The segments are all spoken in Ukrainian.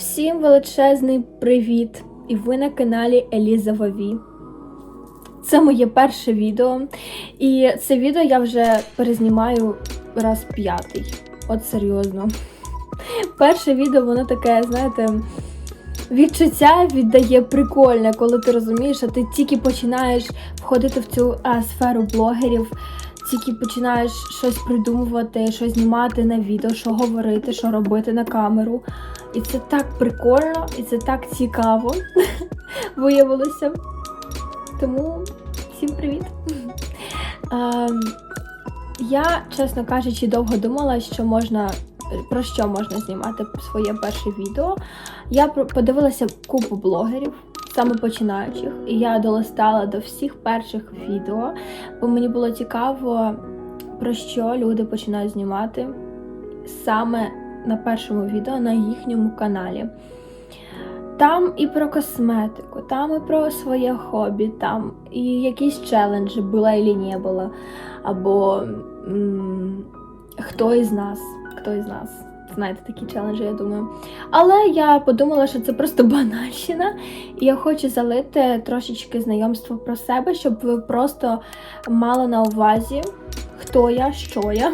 Всім величезний привіт! І ви на каналі Еліза Вові. Це моє перше відео. І це відео я вже перезнімаю раз п'ятий. От серйозно. Перше відео, воно таке, знаєте, відчуття віддає прикольне, коли ти розумієш, що ти тільки починаєш входити в цю а, сферу блогерів, тільки починаєш щось придумувати, щось знімати на відео, що говорити, що робити на камеру. І це так прикольно, і це так цікаво виявилося. Тому всім привіт. Ем, я, чесно кажучи, довго думала, що можна. Про що можна знімати своє перше відео. Я подивилася купу блогерів, саме починаючих, і я долистала до всіх перших відео, бо мені було цікаво, про що люди починають знімати саме на першому відео на їхньому каналі. Там і про косметику, там і про своє хобі, там і якісь челенджі була і не була. Або м, хто із нас, хто із нас. Знаєте, такі челенджі, я думаю. Але я подумала, що це просто банальщина, і я хочу залити трошечки знайомства про себе, щоб ви просто мали на увазі, хто я, що я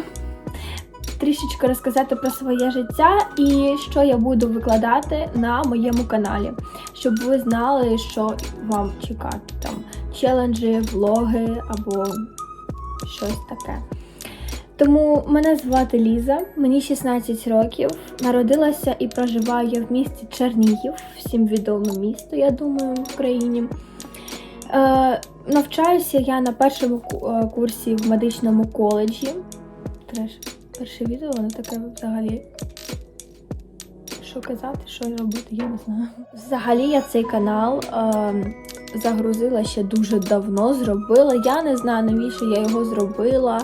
трішечки розказати про своє життя і що я буду викладати на моєму каналі, щоб ви знали, що вам чекати там челенджі, влоги або щось таке. Тому мене звати Ліза, мені 16 років. Народилася і проживаю я в місті Чернігів, всім відоме місто, я думаю, в Україні. Е, навчаюся я на першому е, курсі в медичному коледжі. Треш. Перше відео, воно таке взагалі. Що казати, що робити, я не знаю. Взагалі я цей канал е, загрузила ще дуже давно, зробила. Я не знаю, навіщо я його зробила.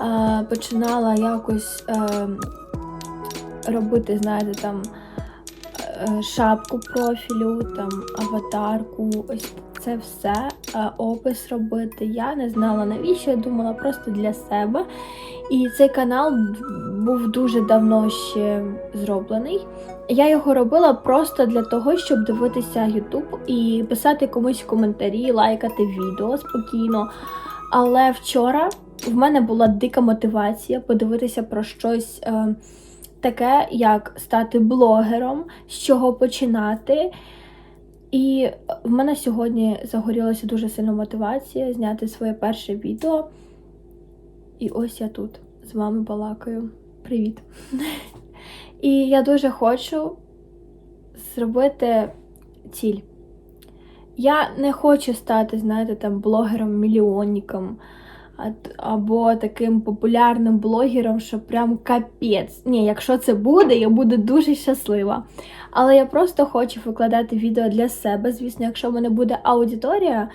Е, починала якось е, робити, знаєте, там е, шапку профілю, там аватарку, ось це все, е, опис робити. Я не знала навіщо, я думала просто для себе. І цей канал був дуже давно ще зроблений. Я його робила просто для того, щоб дивитися YouTube і писати комусь коментарі, лайкати відео спокійно. Але вчора в мене була дика мотивація подивитися про щось е, таке, як стати блогером, з чого починати. І в мене сьогодні загорілася дуже сильна мотивація зняти своє перше відео. І ось я тут з вами балакаю. Привіт! І я дуже хочу зробити ціль. Я не хочу стати, знаєте, там блогером-мільйонником або таким популярним блогером, що прям капець. Ні, якщо це буде, я буду дуже щаслива. Але я просто хочу викладати відео для себе. Звісно, якщо в мене буде аудиторія,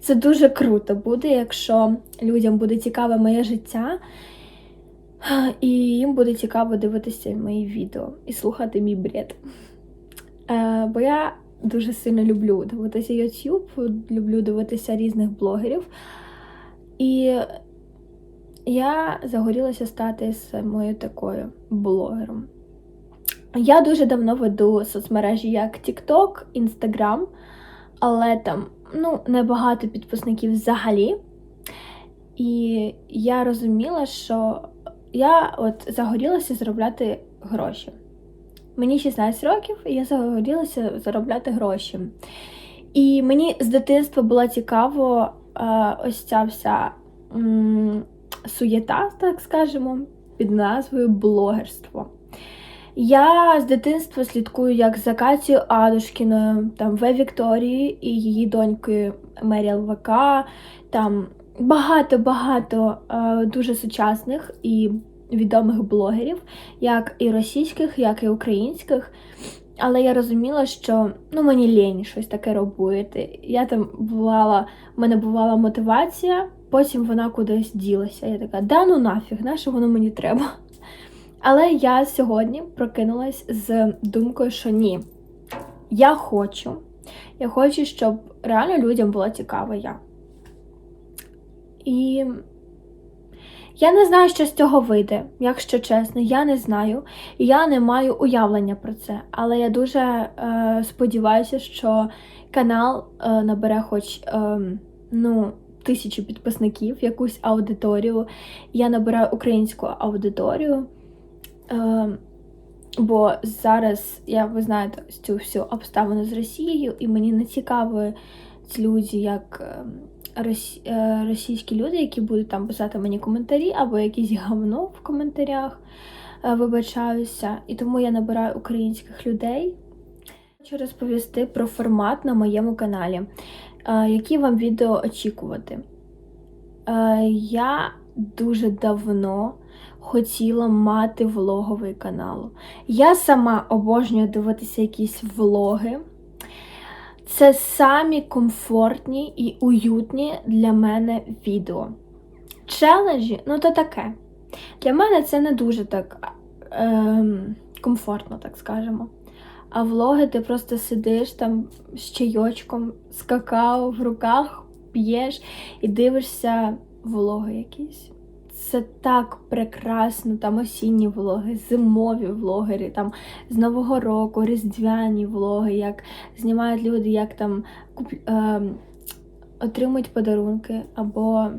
це дуже круто буде, якщо людям буде цікаве моє життя, і їм буде цікаво дивитися мої відео і слухати мій бред. Е, бо я дуже сильно люблю дивитися YouTube, люблю дивитися різних блогерів. І я загорілася стати самою такою блогером. Я дуже давно веду соцмережі як TikTok, Instagram, але там ну, небагато підписників взагалі. І я розуміла, що я от загорілася заробляти гроші. Мені 16 років, і я загорілася заробляти гроші. І мені з дитинства було цікаво ось ця вся суєта, так скажемо, під назвою блогерство. Я з дитинства слідкую як за Катією Адушкіною, там В Вікторією і її донькою Меріал ВК, там багато-багато е, дуже сучасних і відомих блогерів, як і російських, як і українських. Але я розуміла, що ну мені лінь щось таке робити. Я там бувала, в мене бувала мотивація, потім вона кудись ділася. Я така, да ну нафіг, на що воно мені треба. Але я сьогодні прокинулась з думкою, що ні, я хочу. Я хочу, щоб реально людям була цікава я. І Я не знаю, що з цього вийде, якщо чесно, я не знаю. Я не маю уявлення про це. Але я дуже е, сподіваюся, що канал е, набере хоч е, ну, тисячу підписників, якусь аудиторію. Я набираю українську аудиторію. Е, бо зараз я, ви знаєте, цю всю обставину з Росією, і мені не цікаво ці люди, як. Е, рос- російські люди, які будуть там писати мені коментарі або якісь говно в коментарях, е, вибачаюся. І тому я набираю українських людей. Хочу розповісти про формат на моєму каналі, е, які вам відео очікувати. Я дуже давно хотіла мати влоговий канал. Я сама обожнюю дивитися якісь влоги. Це самі комфортні і уютні для мене відео. Челенджі, ну то таке. Для мене це не дуже так ем, комфортно, так скажемо. А влоги ти просто сидиш там з чайочком, з какао в руках, п'єш і дивишся влоги якісь. Це так прекрасно, там осінні влоги, зимові влогери, там з Нового року, різдвяні влоги, як знімають люди, як там куп... е, отримують подарунки або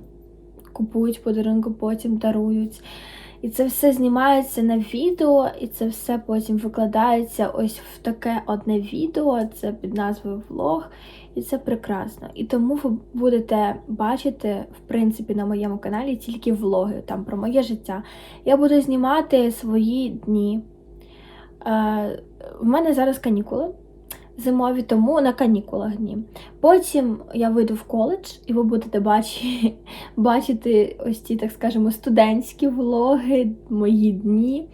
купують подарунки, потім дарують. І це все знімається на відео, і це все потім викладається ось в таке одне відео, це під назвою влог, і це прекрасно. І тому ви будете бачити, в принципі, на моєму каналі тільки влоги там про моє життя. Я буду знімати свої дні. Е, в мене зараз канікули зимові, тому на канікулах дні. Потім я вийду в коледж, і ви будете бачити, бачити ось ці, так скажемо, студентські влоги, мої дні.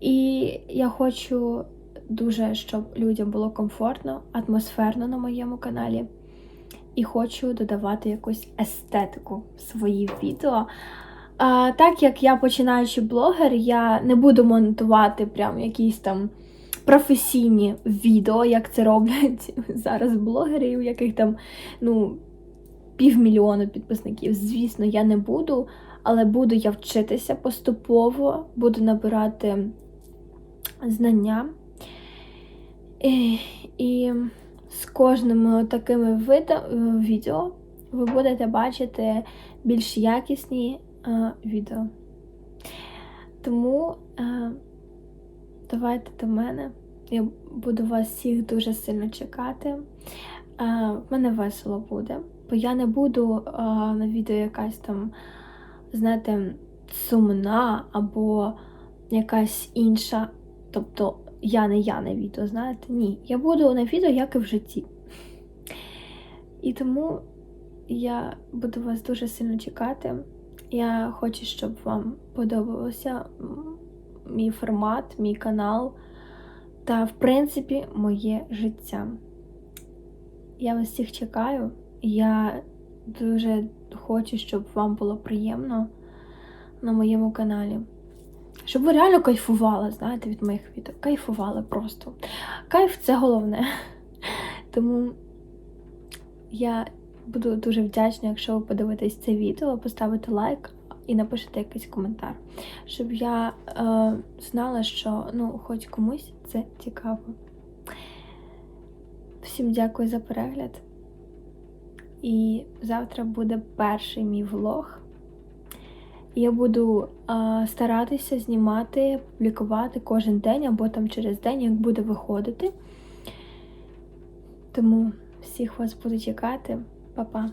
І я хочу дуже, щоб людям було комфортно, атмосферно на моєму каналі. І хочу додавати якусь естетику в свої відео. А, так як я починаючий блогер, я не буду монтувати прям якісь там професійні відео, як це роблять зараз блогери, у яких там ну, півмільйону підписників. Звісно, я не буду, але буду я вчитися поступово, буду набирати знання. І, і з кожними такими вида, відео ви будете бачити більш якісні е, відео. Тому е, давайте до мене. Я буду вас всіх дуже сильно чекати. Е, в мене весело буде, бо я не буду е, на відео якась там, знаєте, сумна або якась інша. Тобто я не я на відео, знаєте? Ні. Я буду на відео, як і в житті. І тому я буду вас дуже сильно чекати. Я хочу, щоб вам подобався м, мій формат, мій канал та, в принципі, моє життя. Я вас всіх чекаю. Я дуже хочу, щоб вам було приємно на моєму каналі. Щоб ви реально кайфували, знаєте, від моїх відео. Кайфували просто. Кайф це головне. Тому я буду дуже вдячна, якщо ви подивитесь це відео, поставите лайк і напишете якийсь коментар. Щоб я е, знала, що ну, хоч комусь це цікаво. Всім дякую за перегляд. І завтра буде перший мій влог. Я буду а, старатися знімати, публікувати кожен день або там через день, як буде виходити. Тому всіх вас буду чекати. Па-па!